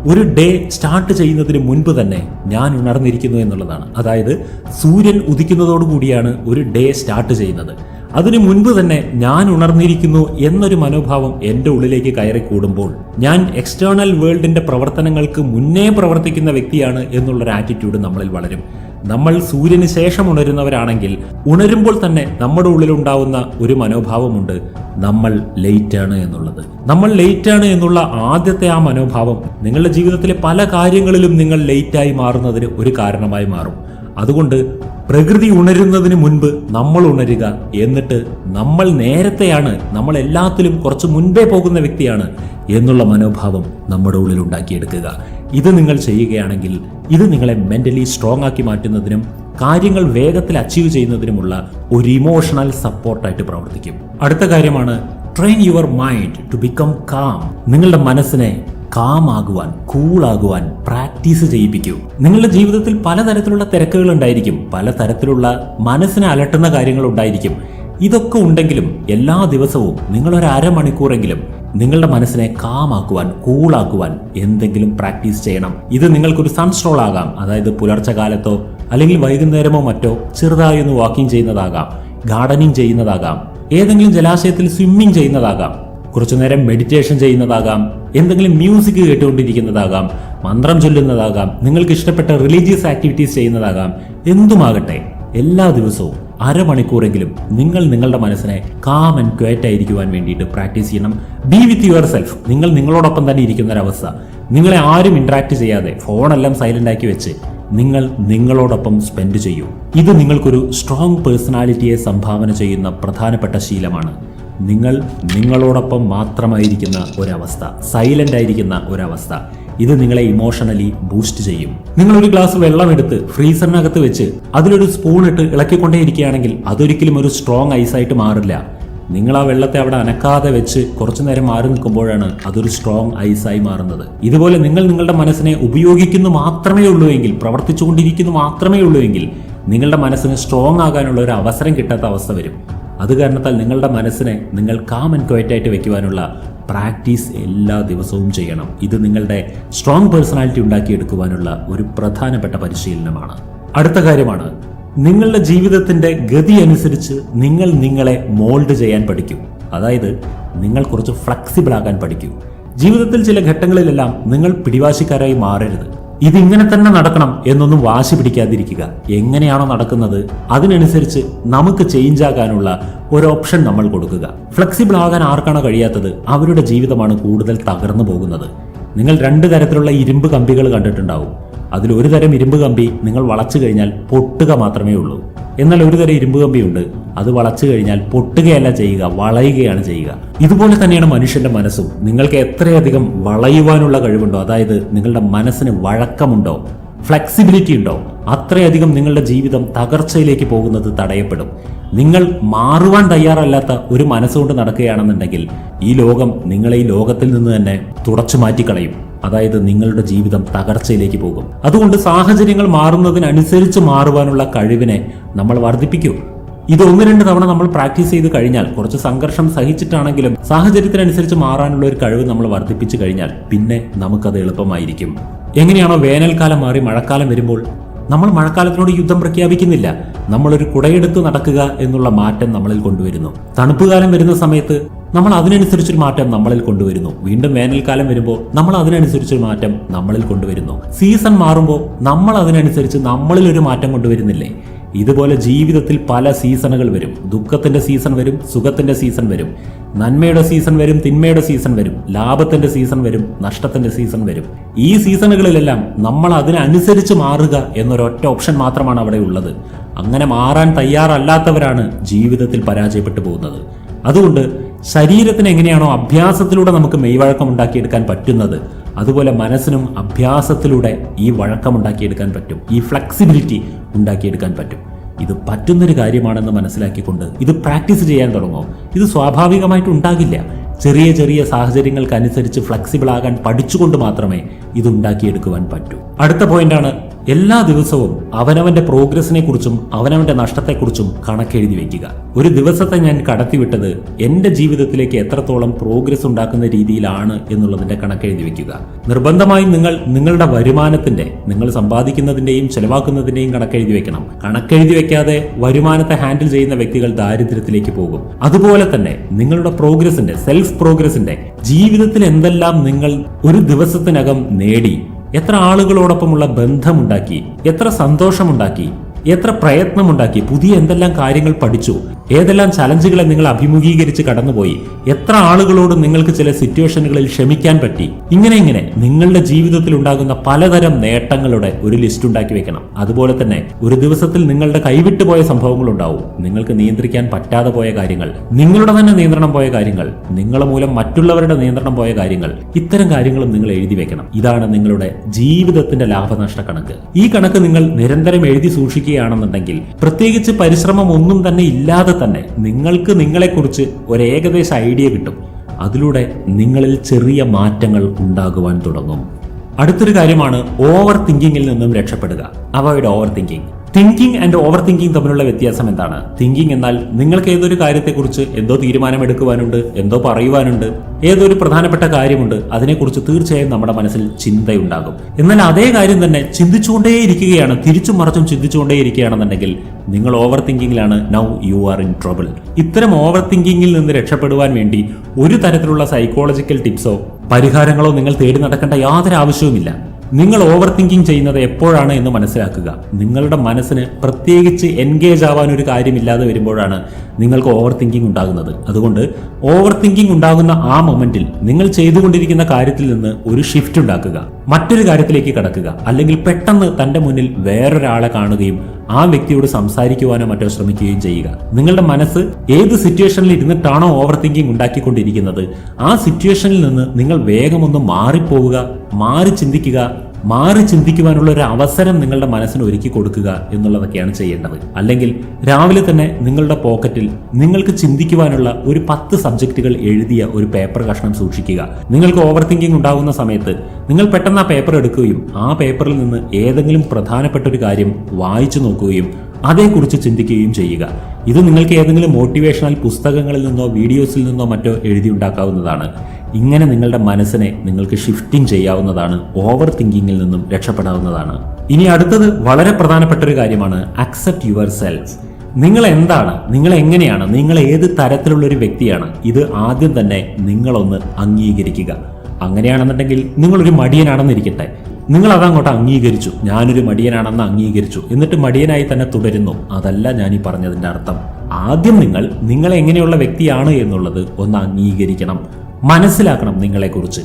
Speaker 1: ഒരു ഡേ സ്റ്റാർട്ട് ചെയ്യുന്നതിന് മുൻപ് തന്നെ ഞാൻ ഉണർന്നിരിക്കുന്നു എന്നുള്ളതാണ്. അതായത് സൂര്യൻ ഉദിക്കുന്നതോടുകൂടിയാണ് ഒരു ഡേ സ്റ്റാർട്ട് ചെയ്യുന്നത്. അതിനു മുൻപ് തന്നെ ഞാൻ ഉണർന്നിരിക്കുന്നു എന്നൊരു മനോഭാവം എന്റെ ഉള്ളിലേക്ക് കയറി കൂടുമ്പോൾ ഞാൻ എക്സ്റ്റേണൽ വേൾഡിന്റെ പ്രവർത്തനങ്ങൾക്ക് മുന്നേ പ്രവർത്തിക്കുന്ന വ്യക്തിയാണ് എന്നുള്ളൊരു ആറ്റിറ്റ്യൂഡ് നമ്മളിൽ വളരും. നമ്മൾ സൂര്യന് ശേഷം ഉണരുന്നവരാണെങ്കിൽ ഉണരുമ്പോൾ തന്നെ നമ്മുടെ ഉള്ളിലുണ്ടാവുന്ന ഒരു മനോഭാവമുണ്ട് നമ്മൾ ലേറ്റ് ആണ് എന്നുള്ളത്. നമ്മൾ ലേറ്റ് ആണ് എന്നുള്ള ആദ്യത്തെ ആ മനോഭാവം നിങ്ങളുടെ ജീവിതത്തിലെ പല കാര്യങ്ങളിലും നിങ്ങൾ ലേറ്റായി മാറുന്നതിന് ഒരു കാരണമായി മാറും. അതുകൊണ്ട് പ്രകൃതി ഉണരുന്നതിന് മുൻപ് നമ്മൾ ഉണരുക. എന്നിട്ട് നമ്മൾ നേരത്തെയാണ് നമ്മൾ എല്ലാത്തിലും കുറച്ച് മുൻപേ പോകുന്ന വ്യക്തിയാണ് എന്നുള്ള മനോഭാവം നമ്മുടെ ഉള്ളിൽ ഉണ്ടാക്കിയെടുക്കുക. ഇത് നിങ്ങൾ ചെയ്യുകയാണെങ്കിൽ ഇത് നിങ്ങളെ മെന്റലി സ്ട്രോങ് ആക്കി മാറ്റുന്നതിനും കാര്യങ്ങൾ വേഗത്തിൽ അച്ചീവ് ചെയ്യുന്നതിനുമുള്ള ഒരു ഇമോഷണൽ സപ്പോർട്ടായിട്ട് പ്രവർത്തിക്കും. അടുത്ത കാര്യമാണ് train your mind to become calm നിങ്ങളുടെ മനസ്സിനെ കാം ആകുവാൻ കൂളാകുവാൻ പ്രാക്ടീസ് ചെയ്യിപ്പിക്കൂ. നിങ്ങളുടെ ജീവിതത്തിൽ പലതരത്തിലുള്ള തിരക്കുകൾ ഉണ്ടായിരിക്കും. പലതരത്തിലുള്ള മനസ്സിനെ അലട്ടുന്ന കാര്യങ്ങൾ ഉണ്ടായിരിക്കും. ഇതൊക്കെ ഉണ്ടെങ്കിലും എല്ലാ ദിവസവും നിങ്ങളൊരു അരമണിക്കൂറെങ്കിലും നിങ്ങളുടെ മനസ്സിനെ കാമാക്കുവാൻ കൂളാക്കുവാൻ എന്തെങ്കിലും പ്രാക്ടീസ് ചെയ്യണം. ഇത് നിങ്ങൾക്കൊരു സൺസ്ട്രോൾ ആകാം. അതായത് പുലർച്ചെ കാലത്തോ അല്ലെങ്കിൽ വൈകുന്നേരമോ മറ്റോ ചെറുതായി ഒന്ന് വാക്കിംഗ് ചെയ്യുന്നതാകാം. ഗാർഡനിങ് ചെയ്യുന്നതാകാം. ഏതെങ്കിലും ജലാശയത്തിൽ സ്വിമ്മിംഗ് ചെയ്യുന്നതാകാം. കുറച്ചു നേരം മെഡിറ്റേഷൻ ചെയ്യുന്നതാകാം. എന്തെങ്കിലും മ്യൂസിക് കേട്ടുകൊണ്ടിരിക്കുന്നതാകാം. മന്ത്രം ചൊല്ലുന്നതാകാം. നിങ്ങൾക്ക് ഇഷ്ടപ്പെട്ട റിലീജിയസ് ആക്ടിവിറ്റീസ് ചെയ്യുന്നതാകാം. എന്തുമാകട്ടെ എല്ലാ ദിവസവും അരമണിക്കൂറെങ്കിലും നിങ്ങൾ നിങ്ങളുടെ മനസ്സിനെ കാം ആൻഡ് ക്വയറ്റ് ആയിരിക്കുവാൻ വേണ്ടിയിട്ട് പ്രാക്ടീസ് ചെയ്യണം. ബി വിത്ത് യുവർ സെൽഫ് നിങ്ങൾ നിങ്ങളോടൊപ്പം തന്നെ ഇരിക്കുന്ന ഒരവസ്ഥ നിങ്ങളെ ആരും ഇന്ററാക്ട് ചെയ്യാതെ ഫോണെല്ലാം സൈലന്റ് ആക്കി വെച്ച് നിങ്ങൾ നിങ്ങളോടൊപ്പം സ്പെൻഡ് ചെയ്യൂ. ഇത് നിങ്ങൾക്കൊരു സ്ട്രോങ് പേഴ്സണാലിറ്റിയെ സംഭാവന ചെയ്യുന്ന പ്രധാനപ്പെട്ട ശീലമാണ്. നിങ്ങൾ നിങ്ങളോടൊപ്പം മാത്രമായിരിക്കുന്ന ഒരവസ്ഥ സൈലന്റ് ആയിരിക്കുന്ന ഒരവസ്ഥ. ഇത് നിങ്ങളെ ഇമോഷണലി ബൂസ്റ്റ് ചെയ്യും. നിങ്ങൾ ഒരു ഗ്ലാസ് വെള്ളം എടുത്ത് ഫ്രീസറിനകത്ത് വെച്ച് അതിലൊരു സ്പൂൺ ഇട്ട് ഇളക്കിക്കൊണ്ടേയിരിക്കുകയാണെങ്കിൽ അതൊരിക്കലും ഒരു സ്ട്രോങ് ഐസായിട്ട് മാറില്ല. നിങ്ങൾ ആ വെള്ളത്തെ അവിടെ അനക്കാതെ വെച്ച് കുറച്ചു നേരം മാറി നിൽക്കുമ്പോഴാണ് അതൊരു സ്ട്രോങ് ഐസായി മാറുന്നത്. ഇതുപോലെ നിങ്ങൾ നിങ്ങളുടെ മനസ്സിനെ ഉപയോഗിക്കുന്നു മാത്രമേ ഉള്ളൂ എങ്കിൽ പ്രവർത്തിച്ചുകൊണ്ടിരിക്കുന്നു മാത്രമേ ഉള്ളൂ എങ്കിൽ നിങ്ങളുടെ മനസ്സിന് സ്ട്രോങ് ആകാനുള്ള ഒരു അവസരം കിട്ടാത്ത അവസ്ഥ വരും. അത് കാരണത്താൽ നിങ്ങളുടെ മനസ്സിനെ നിങ്ങൾ കാം ആൻഡ് ക്വയറ്റായിട്ട് വെക്കുവാനുള്ള പ്രാക്ടീസ് എല്ലാ ദിവസവും ചെയ്യണം. ഇത് നിങ്ങളുടെ സ്ട്രോങ് പേഴ്സണാലിറ്റി ഉണ്ടാക്കിയെടുക്കുവാനുള്ള ഒരു പ്രധാനപ്പെട്ട പരിശീലനമാണ്. അടുത്ത കാര്യമാണ് നിങ്ങളുടെ ജീവിതത്തിന്റെ ഗതി അനുസരിച്ച് നിങ്ങൾ നിങ്ങളെ മോൾഡ് ചെയ്യാൻ പഠിക്കും. അതായത് നിങ്ങൾ കുറച്ച് ഫ്ലെക്സിബിൾ ആകാൻ പഠിക്കും. ജീവിതത്തിൽ ചില ഘട്ടങ്ങളിലെല്ലാം നിങ്ങൾ പിടിവാശിക്കാരായി മാറരുത്. ഇതിങ്ങനെ തന്നെ നടക്കണം എന്നൊന്നും വാശി പിടിക്കാതിരിക്കുക. എങ്ങനെയാണോ നടക്കുന്നത് അതിനനുസരിച്ച് നമുക്ക് ചേഞ്ച് ആകാനുള്ള ഒരു ഓപ്ഷൻ നമ്മൾ കൊടുക്കുക. ഫ്ലെക്സിബിൾ ആകാൻ ആർക്കാണോ കഴിയാത്തത് അവരുടെ ജീവിതമാണ് കൂടുതൽ തകർന്നു പോകുന്നത്. നിങ്ങൾ രണ്ട് തരത്തിലുള്ള ഇരുമ്പ് കമ്പികൾ കണ്ടിട്ടുണ്ടാവും. അതിൽ ഒരു തരം ഇരുമ്പ് കമ്പി നിങ്ങൾ വളച്ചു കഴിഞ്ഞാൽ പൊട്ടുക മാത്രമേ ഉള്ളൂ. എന്നാൽ ഒരു തരം ഇരുമ്പ് കമ്പിയുണ്ട്. അത് വളച്ചു കഴിഞ്ഞാൽ പൊട്ടുകയല്ല ചെയ്യുക വളയുകയാണ് ചെയ്യുക. ഇതുപോലെ തന്നെയാണ് മനുഷ്യന്റെ മനസ്സും. നിങ്ങൾക്ക് എത്രയധികം വളയുവാനുള്ള കഴിവുണ്ടോ? അതായത് നിങ്ങളുടെ മനസ്സിന് വഴക്കമുണ്ടോ? ഫ്ലെക്സിബിലിറ്റി ഉണ്ടോ? അത്രയധികം നിങ്ങളുടെ ജീവിതം തകർച്ചയിലേക്ക് പോകുന്നത് തടയപ്പെടും. നിങ്ങൾ മാറുവാൻ തയ്യാറല്ലാത്ത ഒരു മനസ്സുകൊണ്ട് നടക്കുകയാണെന്നുണ്ടെങ്കിൽ ഈ ലോകം നിങ്ങളെ ഈ ലോകത്തിൽ നിന്ന് തന്നെ തുടച്ചു മാറ്റിക്കളയും. അതായത് നിങ്ങളുടെ ജീവിതം തകർച്ചയിലേക്ക് പോകും. അതുകൊണ്ട് സാഹചര്യങ്ങൾ മാറുന്നതിനനുസരിച്ച് മാറുവാനുള്ള കഴിവിനെ നമ്മൾ വർദ്ധിപ്പിക്കൂ. ഇത് ഒന്ന് രണ്ട് തവണ നമ്മൾ പ്രാക്ടീസ് ചെയ്ത് കഴിഞ്ഞാൽ കുറച്ച് സംഘർഷം സഹിച്ചിട്ടാണെങ്കിലും സാഹചര്യത്തിനനുസരിച്ച് മാറാനുള്ള ഒരു കഴിവ് നമ്മൾ വർദ്ധിപ്പിച്ചു കഴിഞ്ഞാൽ പിന്നെ നമുക്കത് എളുപ്പമായിരിക്കും. എങ്ങനെയാണോ വേനൽക്കാലം മാറി മഴക്കാലം വരുമ്പോൾ നമ്മൾ മഴക്കാലത്തിനോട് യുദ്ധം പ്രഖ്യാപിക്കുന്നില്ല. നമ്മളൊരു കുടയെടുത്ത് നടക്കുക എന്നുള്ള മാറ്റം നമ്മളിൽ കൊണ്ടുവരുന്നു. തണുപ്പുകാലം വരുന്ന സമയത്ത് നമ്മൾ അതിനനുസരിച്ചൊരു മാറ്റം നമ്മളിൽ കൊണ്ടുവരുന്നു. വീണ്ടും വേനൽക്കാലം വരുമ്പോൾ നമ്മൾ അതിനനുസരിച്ചൊരു മാറ്റം നമ്മളിൽ കൊണ്ടുവരുന്നു. സീസൺ മാറുമ്പോൾ നമ്മൾ അതിനനുസരിച്ച് നമ്മളിൽ ഒരു മാറ്റം കൊണ്ടുവരുന്നില്ലേ? ഇതുപോലെ ജീവിതത്തിൽ പല സീസണുകൾ വരും. ദുഃഖത്തിന്റെ സീസൺ വരും സുഖത്തിന്റെ സീസൺ വരും. നന്മയുടെ സീസൺ വരും തിന്മയുടെ സീസൺ വരും. ലാഭത്തിന്റെ സീസൺ വരും നഷ്ടത്തിന്റെ സീസൺ വരും. ഈ സീസണുകളിലെല്ലാം നമ്മൾ അതിനനുസരിച്ച് മാറുക എന്നൊരൊറ്റ ഓപ്ഷൻ മാത്രമാണ് അവിടെ ഉള്ളത്. അങ്ങനെ മാറാൻ തയ്യാറല്ലാത്തവരാണ് ജീവിതത്തിൽ പരാജയപ്പെട്ടു പോകുന്നത്. അതുകൊണ്ട് ശരീരത്തിന് എങ്ങനെയാണോ അഭ്യാസത്തിലൂടെ നമുക്ക് മെയ്വഴക്കം ഉണ്ടാക്കിയെടുക്കാൻ പറ്റുന്നത് അതുപോലെ മനസ്സിനും അഭ്യാസത്തിലൂടെ ഈ വഴക്കം ഉണ്ടാക്കിയെടുക്കാൻ പറ്റും ഈ ഫ്ലെക്സിബിലിറ്റി ഉണ്ടാക്കിയെടുക്കാൻ പറ്റും. ഇത് പറ്റുന്നൊരു കാര്യമാണെന്ന് മനസ്സിലാക്കിക്കൊണ്ട് ഇത് പ്രാക്ടീസ് ചെയ്യാൻ തുടങ്ങും. ഇത് സ്വാഭാവികമായിട്ട് ഉണ്ടാകില്ല. ചെറിയ ചെറിയ സാഹചര്യങ്ങൾക്കനുസരിച്ച് ഫ്ലെക്സിബിൾ ആകാൻ പഠിച്ചുകൊണ്ട് മാത്രമേ ഇത് ഉണ്ടാക്കിയെടുക്കുവാൻ പറ്റൂ. അടുത്ത പോയിന്റാണ് എല്ലാ ദിവസവും അവനവന്റെ പ്രോഗ്രസിനെ കുറിച്ചും അവനവന്റെ നഷ്ടത്തെക്കുറിച്ചും കണക്കെഴുതി വെക്കുക ഒരു ദിവസത്തെ ഞാൻ കടത്തിവിട്ടത് എന്റെ ജീവിതത്തിലേക്ക് എത്രത്തോളം പ്രോഗ്രസ് ഉണ്ടാക്കുന്ന രീതിയിലാണ് എന്നുള്ളതിന്റെ കണക്കെഴുതി വെക്കുക നിർബന്ധമായും നിങ്ങൾ നിങ്ങളുടെ വരുമാനത്തിന്റെ നിങ്ങൾ സമ്പാദിക്കുന്നതിന്റെയും ചെലവാക്കുന്നതിന്റെയും കണക്കെഴുതി വെക്കണം കണക്കെഴുതി വെക്കാതെ വരുമാനത്തെ ഹാൻഡിൽ ചെയ്യുന്ന വ്യക്തികൾ ദാരിദ്ര്യത്തിലേക്ക് പോകും. അതുപോലെ തന്നെ നിങ്ങളുടെ പ്രോഗ്രസിന്റെ സെൽഫ് പ്രോഗ്രസിന്റെ ജീവിതത്തിൽ എന്തെല്ലാം നിങ്ങൾ ഒരു ദിവസത്തിനകം നേടി എത്ര ആളുകളോടൊപ്പമുള്ള ബന്ധമുണ്ടാക്കി എത്ര സന്തോഷമുണ്ടാക്കി എത്ര പ്രയത്നമുണ്ടാക്കി പുതിയ എന്തെല്ലാം കാര്യങ്ങൾ പഠിച്ചു ഏതെല്ലാം ചലഞ്ചുകളെ നിങ്ങൾ അഭിമുഖീകരിച്ച് കടന്നുപോയി? എത്ര ആളുകളോട് നിങ്ങൾക്ക് ചില സിറ്റുവേഷനുകളിൽ ക്ഷമിക്കാൻ പറ്റി? ഇങ്ങനെ ഇങ്ങനെ നിങ്ങളുടെ ജീവിതത്തിൽ ഉണ്ടാകുന്ന പലതരം നേട്ടങ്ങളുടെ ഒരു ലിസ്റ്റ് ഉണ്ടാക്കി വെക്കണം. അതുപോലെ തന്നെ ഒരു ദിവസത്തിൽ നിങ്ങളുടെ കൈവിട്ടുപോയ സംഭവങ്ങൾ ഉണ്ടാവും നിങ്ങൾക്ക് നിയന്ത്രിക്കാൻ പറ്റാതെ പോയ കാര്യങ്ങൾ നിങ്ങളുടെ തന്നെ നിയന്ത്രണം പോയ കാര്യങ്ങൾ നിങ്ങളെ മൂലം മറ്റുള്ളവരുടെ നിയന്ത്രണം പോയ കാര്യങ്ങൾ ഇത്തരം കാര്യങ്ങളും നിങ്ങൾ എഴുതി വെക്കണം. ഇതാണ് നിങ്ങളുടെ ജീവിതത്തിന്റെ ലാഭനഷ്ട കണക്ക്. ഈ കണക്ക് നിങ്ങൾ നിരന്തരം എഴുതി സൂക്ഷിക്കുകയാണെന്നുണ്ടെങ്കിൽ പ്രത്യേകിച്ച് പരിശ്രമം ഒന്നും തന്നെ ഇല്ലാതെ തന്നെ നിങ്ങൾക്ക് നിങ്ങളെക്കുറിച്ച് ഒരു ഏകദേശ ഐഡിയ കിട്ടും. അതിലൂടെ നിങ്ങളിൽ ചെറിയ മാറ്റങ്ങൾ ഉണ്ടാകുവാൻ തുടങ്ങും. അടുത്തൊരു കാര്യമാണ് ഓവർ തിങ്കിങ്ങിൽ നിന്നും രക്ഷപ്പെടുക. അവയുടെ overthinking. Thinking and overthinking തമ്മിലുള്ള വ്യത്യാസം എന്താണ്? തിങ്കിങ് എന്നാൽ നിങ്ങൾക്ക് ഏതൊരു കാര്യത്തെക്കുറിച്ച് എന്തോ തീരുമാനമെടുക്കുവാനുണ്ട് എന്തോ പറയുവാനുണ്ട് ഏതൊരു പ്രധാനപ്പെട്ട കാര്യമുണ്ട് അതിനെക്കുറിച്ച് തീർച്ചയായും നമ്മുടെ മനസ്സിൽ ചിന്തയുണ്ടാകും. എന്നാൽ അതേ കാര്യം തന്നെ ചിന്തിച്ചുകൊണ്ടേയിരിക്കുകയാണ് തിരിച്ചും മറിച്ചും ചിന്തിച്ചുകൊണ്ടേയിരിക്കുകയാണെന്നുണ്ടെങ്കിൽ നിങ്ങൾ over തിങ്കിങ്ങിലാണ് now you are in trouble ഇത്തരം ഓവർ തിങ്കിങ്ങിൽ നിന്ന് രക്ഷപ്പെടുവാൻ വേണ്ടി ഒരു തരത്തിലുള്ള സൈക്കോളജിക്കൽ ടിപ്സോ പരിഹാരങ്ങളോ നിങ്ങൾ തേടി നടക്കേണ്ട യാതൊരു ആവശ്യവുമില്ല. നിങ്ങൾ ഓവർ തിങ്കിങ് ചെയ്യുന്നത് എപ്പോഴാണ് എന്ന് മനസ്സിലാക്കുക. നിങ്ങളുടെ മനസ്സിന് പ്രത്യേകിച്ച് എൻഗേജ് ആവാൻ ഒരു കാര്യമില്ലാതെ വരുമ്പോഴാണ് നിങ്ങൾക്ക് ഓവർ തിങ്കിങ് ഉണ്ടാകുന്നത്. അതുകൊണ്ട് ഓവർ തിങ്കിങ് ഉണ്ടാകുന്ന ആ മൊമെന്റിൽ നിങ്ങൾ ചെയ്തുകൊണ്ടിരിക്കുന്ന കാര്യത്തിൽ നിന്ന് ഒരു ഷിഫ്റ്റ് ഉണ്ടാക്കുക. മറ്റൊരു കാര്യത്തിലേക്ക് കടക്കുക. അല്ലെങ്കിൽ പെട്ടെന്ന് തന്റെ മുന്നിൽ വേറൊരാളെ കാണുകയും ആ വ്യക്തിയോട് സംസാരിക്കുവാനോ മറ്റോ ശ്രമിക്കുകയും ചെയ്യുക. നിങ്ങളുടെ മനസ്സ് ഏത് സിറ്റുവേഷനിൽ ഇരുന്നിട്ടാണോ ഓവർ തിങ്കിങ് ഉണ്ടാക്കിക്കൊണ്ടിരിക്കുന്നത്? ആ സിറ്റുവേഷനിൽ നിന്ന് നിങ്ങൾ വേഗമൊന്ന് മാറിപ്പോവുക മാറി ചിന്തിക്കുക മാറി ചിന്തിക്കുവാനുള്ള ഒരു അവസരം നിങ്ങളുടെ മനസ്സിന് ഒരുക്കി കൊടുക്കുക എന്നുള്ളതൊക്കെയാണ് ചെയ്യേണ്ടത്. അല്ലെങ്കിൽ രാവിലെ തന്നെ നിങ്ങളുടെ പോക്കറ്റിൽ നിങ്ങൾക്ക് ചിന്തിക്കുവാനുള്ള ഒരു പത്ത് സബ്ജക്റ്റുകൾ എഴുതിയ ഒരു പേപ്പർ കഷ്ണം സൂക്ഷിക്കുക. നിങ്ങൾക്ക് ഓവർ തിങ്കിങ് ഉണ്ടാകുന്ന സമയത്ത് നിങ്ങൾ പെട്ടെന്ന് ആ പേപ്പർ എടുക്കുകയും ആ പേപ്പറിൽ നിന്ന് ഏതെങ്കിലും പ്രധാനപ്പെട്ട ഒരു കാര്യം വായിച്ചു നോക്കുകയും അതേക്കുറിച്ച് ചിന്തിക്കുകയും ചെയ്യുക. ഇത് നിങ്ങൾക്ക് ഏതെങ്കിലും മോട്ടിവേഷണൽ പുസ്തകങ്ങളിൽ നിന്നോ വീഡിയോസിൽ നിന്നോ മറ്റോ എഴുതിയുണ്ടാക്കാവുന്നതാണ് ഇങ്ങനെ നിങ്ങളുടെ മനസ്സിനെ നിങ്ങൾക്ക് ഷിഫ്റ്റിംഗ് ചെയ്യാവുന്നതാണ് ഓവർ തിങ്കിങ്ങിൽ നിന്നും രക്ഷപ്പെടാവുന്നതാണ്. ഇനി അടുത്തത് വളരെ പ്രധാനപ്പെട്ട ഒരു കാര്യമാണ് അക്സെപ്റ്റ് യുവർ സെൽഫ് നിങ്ങൾ എന്താണ്? നിങ്ങൾ എങ്ങനെയാണ്? നിങ്ങൾ ഏത് തരത്തിലുള്ള ഒരു വ്യക്തിയാണ്? ഇത് ആദ്യം തന്നെ നിങ്ങളൊന്ന് അംഗീകരിക്കുക. അങ്ങനെയാണെന്നുണ്ടെങ്കിൽ നിങ്ങളൊരു മടിയനാണെന്നിരിക്കട്ടെ. നിങ്ങൾ അതങ്ങോട്ട് അംഗീകരിച്ചു. ഞാനൊരു മടിയനാണെന്ന് അംഗീകരിച്ചു. എന്നിട്ട് മടിയനായി തന്നെ തുടരുന്നു. അതല്ല ഞാൻ ഈ പറഞ്ഞതിന്റെ അർത്ഥം. ആദ്യം നിങ്ങൾ നിങ്ങൾ എങ്ങനെയുള്ള വ്യക്തിയാണ് എന്നുള്ളത് ഒന്ന് അംഗീകരിക്കണം. മനസ്സിലാക്കണം നിങ്ങളെക്കുറിച്ച്.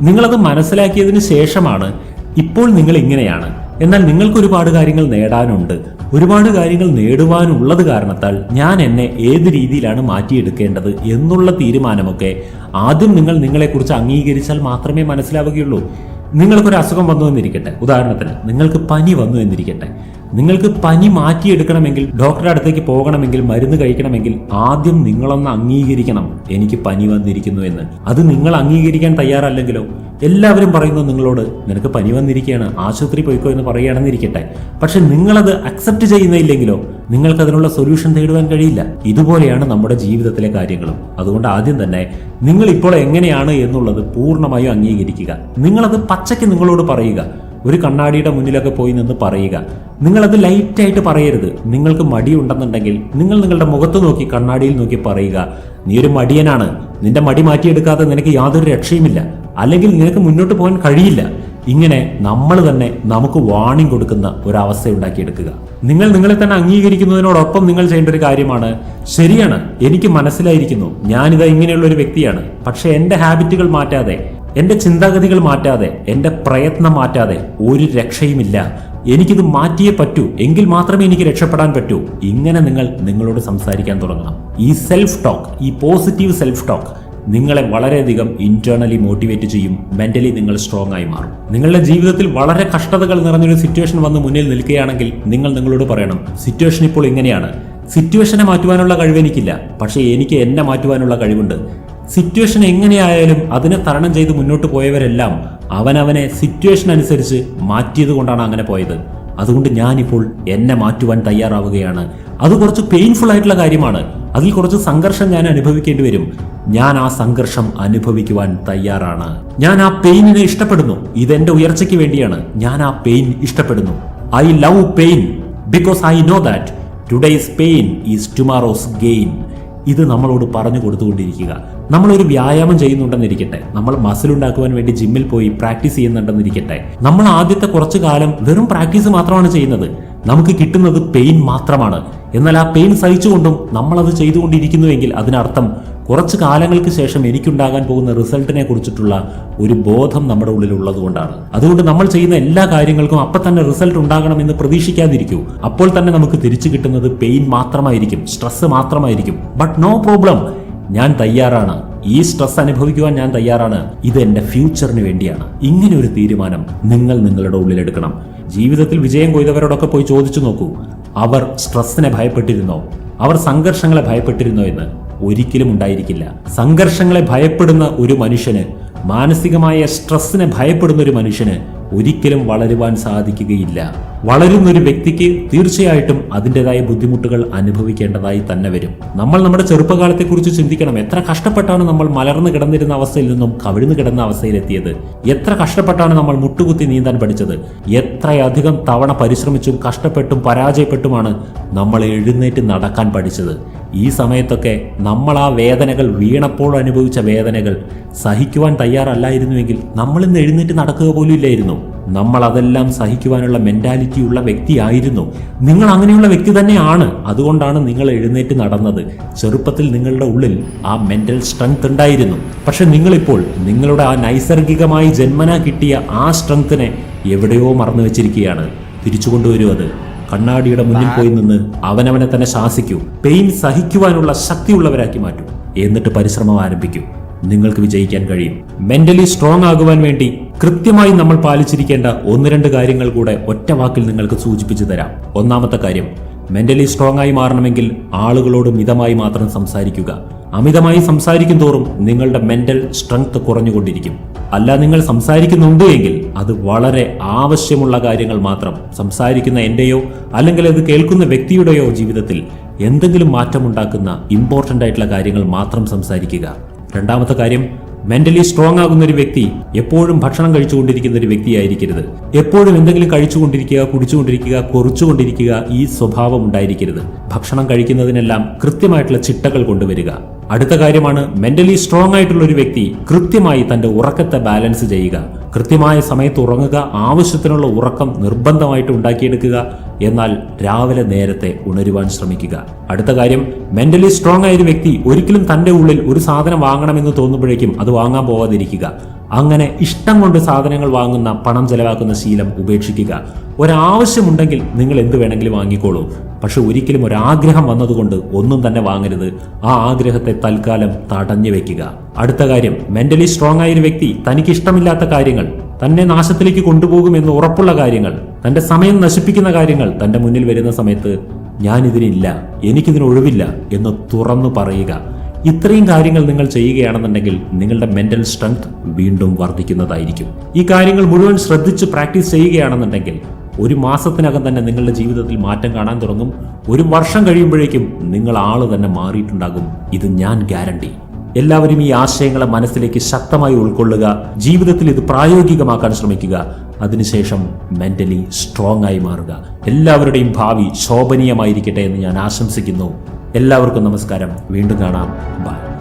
Speaker 1: നിങ്ങളത് മനസ്സിലാക്കിയതിന് ശേഷമാണ് ഇപ്പോൾ നിങ്ങൾ ഇങ്ങനെയാണ് എന്നാൽ നിങ്ങൾക്ക് ഒരുപാട് കാര്യങ്ങൾ നേടാനുണ്ട്. ഒരുപാട് കാര്യങ്ങൾ നേടുവാനുള്ളത് കാരണത്താൽ ഞാൻ എന്നെ ഏത് രീതിയിലാണ് മാറ്റിയെടുക്കേണ്ടത് എന്നുള്ള തീരുമാനമൊക്കെ ആദ്യം നിങ്ങൾ നിങ്ങളെക്കുറിച്ച് അംഗീകരിച്ചാൽ മാത്രമേ മനസ്സിലാവുകയുള്ളൂ. നിങ്ങൾക്കൊരു അസുഖം വന്നു എന്നിരിക്കട്ടെ. ഉദാഹരണത്തിന് നിങ്ങൾക്ക് പനി വന്നു എന്നിരിക്കട്ടെ. നിങ്ങൾക്ക് പനി മാറ്റിയെടുക്കണമെങ്കിൽ ഡോക്ടറെ അടുത്തേക്ക് പോകണമെങ്കിൽ മരുന്ന് കഴിക്കണമെങ്കിൽ ആദ്യം നിങ്ങളൊന്ന് അംഗീകരിക്കണം. എനിക്ക് പനി വന്നിരിക്കുന്നു എന്ന്. അത് നിങ്ങൾ അംഗീകരിക്കാൻ തയ്യാറല്ലെങ്കിലോ? എല്ലാവരും പറയുന്നു നിങ്ങളോട് നിനക്ക് പനി വന്നിരിക്കുകയാണ് ആശുപത്രി പോയിക്കോ എന്ന് പറയുകയാണെന്നിരിക്കട്ടെ. പക്ഷെ നിങ്ങളത് അക്സെപ്റ്റ് ചെയ്യുന്നില്ലെങ്കിലോ നിങ്ങൾക്ക് അതിനുള്ള സൊല്യൂഷൻ തേടുവാൻ കഴിയില്ല. ഇതുപോലെയാണ് നമ്മുടെ ജീവിതത്തിലെ കാര്യങ്ങളും. അതുകൊണ്ട് ആദ്യം തന്നെ നിങ്ങൾ ഇപ്പോൾ എങ്ങനെയാണ് എന്നുള്ളത് പൂർണമായും അംഗീകരിക്കുക. നിങ്ങളത് പച്ചയ്ക്ക് നിങ്ങളോട് പറയുക. ഒരു കണ്ണാടിയുടെ മുന്നിലൊക്കെ പോയി നിന്ന് പറയുക. നിങ്ങളത് ലൈറ്റായിട്ട് പറയരുത്. നിങ്ങൾക്ക് മടിയുണ്ടെന്നുണ്ടെങ്കിൽ നിങ്ങൾ നിങ്ങളുടെ മുഖത്ത് നോക്കി കണ്ണാടിയിൽ നോക്കി പറയുക. നീ ഒരു മടിയനാണ്. നിന്റെ മടി മാറ്റിയെടുക്കാതെ നിനക്ക് യാതൊരു രക്ഷയുമില്ല. അല്ലെങ്കിൽ നിനക്ക് മുന്നോട്ട് പോകാൻ കഴിയില്ല. ഇങ്ങനെ നമ്മൾ തന്നെ നമുക്ക് വാണിംഗ് കൊടുക്കുന്ന ഒരവസ്ഥ ഉണ്ടാക്കിയെടുക്കുക നിങ്ങൾ നിങ്ങളെ തന്നെ അംഗീകരിക്കുന്നതിനോടൊപ്പം നിങ്ങൾ ചെയ്യേണ്ട ഒരു കാര്യമാണ് ശരിയാണ് എനിക്ക് മനസ്സിലായിരിക്കുന്നു ഞാനിത് ഇങ്ങനെയുള്ള ഒരു വ്യക്തിയാണ് പക്ഷേ എന്റെ ഹാബിറ്റുകൾ മാറ്റാതെ എന്റെ ചിന്താഗതികൾ മാറ്റാതെ എന്റെ പ്രയത്നം മാറ്റാതെ ഒരു രക്ഷയുമില്ല. എനിക്കിത് മാറ്റിയേ പറ്റൂ. എങ്കിൽ മാത്രമേ എനിക്ക് രക്ഷപ്പെടാൻ പറ്റൂ. ഇങ്ങനെ നിങ്ങൾ നിങ്ങളോട് സംസാരിക്കാൻ തുടങ്ങണം. ഈ സെൽഫ് ടോക്ക് ഈ പോസിറ്റീവ് സെൽഫ് ടോക്ക് നിങ്ങളെ വളരെയധികം ഇന്റേണലി മോട്ടിവേറ്റ് ചെയ്യും. മെന്റലി നിങ്ങൾ സ്ട്രോങ് ആയി മാറും. നിങ്ങളുടെ ജീവിതത്തിൽ വളരെ കഷ്ടതകൾ നിറഞ്ഞൊരു സിറ്റുവേഷൻ വന്ന് മുന്നിൽ നിൽക്കുകയാണെങ്കിൽ നിങ്ങൾ നിങ്ങളോട് പറയണം സിറ്റുവേഷൻ ഇപ്പോൾ ഇങ്ങനെയാണ്. സിറ്റുവേഷനെ മാറ്റുവാനുള്ള കഴിവ് എനിക്കില്ല. പക്ഷേ എനിക്ക് എന്നെ മാറ്റുവാനുള്ള കഴിവുണ്ട്. സിറ്റുവേഷൻ എങ്ങനെയായാലും അതിനെ തരണം ചെയ്ത് മുന്നോട്ട് പോയവരെല്ലാം അവനവനെ സിറ്റുവേഷൻ അനുസരിച്ച് മാറ്റിയത് കൊണ്ടാണ് അങ്ങനെ പോയത്. അതുകൊണ്ട് ഞാനിപ്പോൾ എന്നെ മാറ്റുവാൻ തയ്യാറാവുകയാണ്. അത് കുറച്ച് പെയിൻഫുൾ ആയിട്ടുള്ള കാര്യമാണ്. അതിൽ കുറച്ച് സംഘർഷം ഞാൻ അനുഭവിക്കേണ്ടി വരും. ഞാൻ ആ സംഘർഷം അനുഭവിക്കുവാൻ തയ്യാറാണ്. ഞാൻ ആ പെയിനിനെ ഇഷ്ടപ്പെടുന്നു. ഇതെന്റെ ഉയർച്ചയ്ക്ക് വേണ്ടിയാണ്. ഞാൻ ആ പെയിൻ ഇഷ്ടപ്പെടുന്നു. I love pain because I know that today's pain is tomorrow's gain ഇത് നമ്മളോട് പറഞ്ഞു കൊടുത്തുകൊണ്ടിരിക്കുക. നമ്മളൊരു വ്യായാമം ചെയ്യുന്നുണ്ടെന്നിരിക്കട്ടെ. നമ്മൾ മസിൽ ഉണ്ടാക്കുവാൻ വേണ്ടി ജിമ്മിൽ പോയി പ്രാക്ടീസ് ചെയ്യുന്നുണ്ടെന്നിരിക്കട്ടെ. നമ്മൾ ആദ്യത്തെ കുറച്ചു കാലം വെറും പ്രാക്ടീസ് മാത്രമാണ് ചെയ്യുന്നത്. നമുക്ക് കിട്ടുന്നത് പെയിൻ മാത്രമാണ്. എന്നാൽ ആ പെയിൻ സഹിച്ചുകൊണ്ടും നമ്മളത് ചെയ്തുകൊണ്ടിരിക്കുന്നുവെങ്കിൽ അതിനർത്ഥം കുറച്ച് കാലങ്ങൾക്ക് ശേഷം എനിക്കുണ്ടാകാൻ പോകുന്ന റിസൾട്ടിനെ കുറിച്ചിട്ടുള്ള ഒരു ബോധം നമ്മുടെ ഉള്ളിൽ ഉള്ളതുകൊണ്ടാണ് അതുകൊണ്ട് നമ്മൾ ചെയ്യുന്ന എല്ലാ കാര്യങ്ങൾക്കും അപ്പം തന്നെ റിസൾട്ട് ഉണ്ടാകണമെന്ന് പ്രതീക്ഷിക്കാതിരിക്കൂ. അപ്പോൾ തന്നെ നമുക്ക് തിരിച്ചു കിട്ടുന്നത് പെയിൻ മാത്രമായിരിക്കും സ്ട്രെസ് മാത്രമായിരിക്കും. ബട്ട് നോ പ്രോബ്ലം ഞാൻ തയ്യാറാണ്. ഈ സ്ട്രെസ് അനുഭവിക്കുവാൻ ഞാൻ തയ്യാറാണ്. ഇത് എന്റെ ഫ്യൂച്ചറിന് വേണ്ടിയാണ്. ഇങ്ങനെ ഒരു തീരുമാനം നിങ്ങൾ നിങ്ങളുടെ ഉള്ളിലെടുക്കണം ജീവിതത്തിൽ വിജയം കൊയ്തവരോടൊക്കെ പോയി ചോദിച്ചു നോക്കൂ. അവർ സ്ട്രെസ്സിനെ ഭയപ്പെട്ടിരുന്നോ? അവർ സംഘർഷങ്ങളെ ഭയപ്പെട്ടിരുന്നോ എന്ന് ഒരിക്കലും ഉണ്ടായിരിക്കില്ല. സംഘർഷങ്ങളെ ഭയപ്പെടുന്ന ഒരു മനുഷ്യന് മാനസികമായ സ്ട്രെസ്സിനെ ഭയപ്പെടുന്ന ഒരു മനുഷ്യന് ഒരിക്കലും വളരുവാൻ സാധിക്കുകയില്ല. വളരുന്ന ഒരു വ്യക്തിക്ക് തീർച്ചയായിട്ടും അതിന്റെതായ ബുദ്ധിമുട്ടുകൾ അനുഭവിക്കേണ്ടതായി തന്നെ വരും. നമ്മൾ നമ്മുടെ ചെറുപ്പകാലത്തെക്കുറിച്ച് ചിന്തിക്കണം. എത്ര കഷ്ടപ്പെട്ടാണ് നമ്മൾ മലർന്നു കിടന്നിരുന്ന അവസ്ഥയിൽ നിന്നും കവിഴ്ന്നു കിടന്ന അവസ്ഥയിലെത്തിയത്? എത്ര കഷ്ടപ്പെട്ടാണ് നമ്മൾ മുട്ടുകുത്തി നീന്താൻ പഠിച്ചത്? എത്രയധികം തവണ പരിശ്രമിച്ചും കഷ്ടപ്പെട്ടും പരാജയപ്പെട്ടുമാണ് നമ്മൾ എഴുന്നേറ്റ് നടക്കാൻ പഠിച്ചത്? ഈ സമയത്തൊക്കെ നമ്മൾ ആ വേദനകൾ വീണപ്പോൾ അനുഭവിച്ച വേദനകൾ സഹിക്കുവാൻ തയ്യാറല്ലായിരുന്നുവെങ്കിൽ നമ്മൾ ഇന്ന് എഴുന്നേറ്റ് നടക്കുക പോലും ഇല്ലായിരുന്നു നമ്മൾ അതെല്ലാം സഹിക്കുവാനുള്ള മെന്റാലിറ്റി ഉള്ള വ്യക്തിയായിരുന്നു. നിങ്ങൾ അങ്ങനെയുള്ള വ്യക്തി തന്നെയാണ്. അതുകൊണ്ടാണ് നിങ്ങൾ എഴുന്നേറ്റ് നടന്നത്. ചെറുപ്പത്തിൽ നിങ്ങളുടെ ഉള്ളിൽ ആ മെന്റൽ സ്ട്രെങ്ത് ഉണ്ടായിരുന്നു. പക്ഷെ നിങ്ങളിപ്പോൾ നിങ്ങളുടെ ആ നൈസർഗികമായി ജന്മന കിട്ടിയ ആ സ്ട്രെങ്ത്തിനെ എവിടെയോ മറന്നു വെച്ചിരിക്കുകയാണ് തിരിച്ചു കൊണ്ടുവരൂ അത്. കണ്ണാടിയുടെ മുന്നിൽ പോയി നിന്ന് അവനവനെ തന്നെ ശാസിക്കൂ. പെയിൻ സഹിക്കുവാനുള്ള ശക്തിയുള്ളവരാക്കി മാറ്റൂ. എന്നിട്ട് പരിശ്രമം ആരംഭിക്കൂ. നിങ്ങൾക്ക് വിജയിക്കാൻ കഴിയും. മെന്റലി സ്ട്രോങ് ആകുവാൻ വേണ്ടി കൃത്യമായി നമ്മൾ പാലിച്ചിരിക്കേണ്ട ഒന്ന് രണ്ട് കാര്യങ്ങൾ കൂടെ ഒറ്റ വാക്കിൽ നിങ്ങൾക്ക് സൂചിപ്പിച്ചു തരാം. ഒന്നാമത്തെ കാര്യം മെന്റലി സ്ട്രോങ് ആയി മാറണമെങ്കിൽ ആളുകളോട് മിതമായി മാത്രം സംസാരിക്കുക. അമിതമായി സംസാരിക്കും തോറും നിങ്ങളുടെ മെന്റൽ സ്ട്രെങ്ത് കുറഞ്ഞുകൊണ്ടിരിക്കും. അല്ല നിങ്ങൾ സംസാരിക്കുന്നുണ്ട് എങ്കിൽ അത് വളരെ ആവശ്യമുള്ള കാര്യങ്ങൾ മാത്രം. സംസാരിക്കുന്ന എന്റെയോ അല്ലെങ്കിൽ അത് കേൾക്കുന്ന വ്യക്തിയുടെയോ ജീവിതത്തിൽ എന്തെങ്കിലും മാറ്റമുണ്ടാക്കുന്ന ഇമ്പോർട്ടന്റ് ആയിട്ടുള്ള കാര്യങ്ങൾ മാത്രം സംസാരിക്കുക. രണ്ടാമത്തെ കാര്യം മെന്റലി സ്ട്രോങ് ആകുന്ന ഒരു വ്യക്തി എപ്പോഴും ഭക്ഷണം കഴിച്ചുകൊണ്ടിരിക്കുന്ന ഒരു വ്യക്തിയായിരിക്കരുത്. എപ്പോഴും എന്തെങ്കിലും കഴിച്ചുകൊണ്ടിരിക്കുക കുടിച്ചുകൊണ്ടിരിക്കുക കുറിച്ചുകൊണ്ടിരിക്കുക ഈ സ്വഭാവം ഉണ്ടായിരിക്കരുത്. ഭക്ഷണം കഴിക്കുന്നതിനെല്ലാം കൃത്യമായിട്ടുള്ള ചിട്ടകൾ കൊണ്ടുവരിക. അടുത്ത കാര്യമാണ് മെന്റലി സ്ട്രോങ് ആയിട്ടുള്ള ഒരു വ്യക്തി കൃത്യമായി തന്റെ ഉറക്കത്തെ ബാലൻസ് ചെയ്യുക. കൃത്യമായ സമയത്ത് ഉറങ്ങുക ആവശ്യത്തിനുള്ള ഉറക്കം നിർബന്ധമായിട്ട് ഉണ്ടാക്കിയെടുക്കുക എന്നാൽ രാവിലെ നേരത്തെ ഉണരുവാൻ ശ്രമിക്കുക. അടുത്ത കാര്യം മെന്റലി സ്ട്രോങ് ആയ ഒരു വ്യക്തി ഒരിക്കലും തന്റെ ഉള്ളിൽ ഒരു സാധനം വാങ്ങണമെന്ന് തോന്നുമ്പോഴേക്കും അത് വാങ്ങാൻ പോകാതിരിക്കുക അങ്ങനെ ഇഷ്ടം കൊണ്ട് സാധനങ്ങൾ വാങ്ങുന്ന പണം ചെലവാക്കുന്ന ശീലം ഉപേക്ഷിക്കുക. ഒരാവശ്യമുണ്ടെങ്കിൽ നിങ്ങൾ എന്ത് വേണമെങ്കിലും വാങ്ങിക്കോളൂ. പക്ഷെ ഒരിക്കലും ഒരാഗ്രഹം വന്നതുകൊണ്ട് ഒന്നും തന്നെ വാങ്ങരുത്. ആ ആഗ്രഹത്തെ തൽക്കാലം തടഞ്ഞു വെക്കുക. അടുത്ത കാര്യം മെന്റലി സ്ട്രോങ് ആയ ഒരു വ്യക്തി തനിക്ക് ഇഷ്ടമില്ലാത്ത കാര്യങ്ങൾ തന്നെ നാശത്തിലേക്ക് കൊണ്ടുപോകുമെന്ന് ഉറപ്പുള്ള കാര്യങ്ങൾ തന്റെ സമയം നശിപ്പിക്കുന്ന കാര്യങ്ങൾ തന്റെ മുന്നിൽ വരുന്ന സമയത്ത് ഞാൻ ഇതിനില്ല എനിക്കിതിന് ഒഴിവില്ല എന്ന് തുറന്നു പറയുക. ഇത്രയും കാര്യങ്ങൾ നിങ്ങൾ ചെയ്യുകയാണെന്നുണ്ടെങ്കിൽ നിങ്ങളുടെ മെന്റൽ സ്ട്രെങ്ത് വീണ്ടും വർദ്ധിക്കുന്നതായിരിക്കും. ഈ കാര്യങ്ങൾ മുഴുവൻ ശ്രദ്ധിച്ച് പ്രാക്ടീസ് ചെയ്യുകയാണെന്നുണ്ടെങ്കിൽ ഒരു മാസത്തിനകം തന്നെ നിങ്ങളുടെ ജീവിതത്തിൽ മാറ്റം കാണാൻ തുടങ്ങും. ഒരു വർഷം കഴിയുമ്പോഴേക്കും നിങ്ങൾ ആൾ തന്നെ മാറിയിട്ടുണ്ടാകും. ഇത് ഞാൻ ഗ്യാരണ്ടി. എല്ലാവരും ഈ ആശയങ്ങളെ മനസ്സിലേക്ക് ശക്തമായി ഉൾക്കൊള്ളുക ജീവിതത്തിൽ ഇത് പ്രായോഗികമാക്കാൻ ശ്രമിക്കുക. അതിനുശേഷം മെന്റലി സ്ട്രോങ് ആയി മാറുക. എല്ലാവരുടെയും ഭാവി ശോഭനീയമായിരിക്കട്ടെ എന്ന് ഞാൻ ആശംസിക്കുന്നു. എല്ലാവർക്കും നമസ്കാരം. വീണ്ടും കാണാം. ബൈ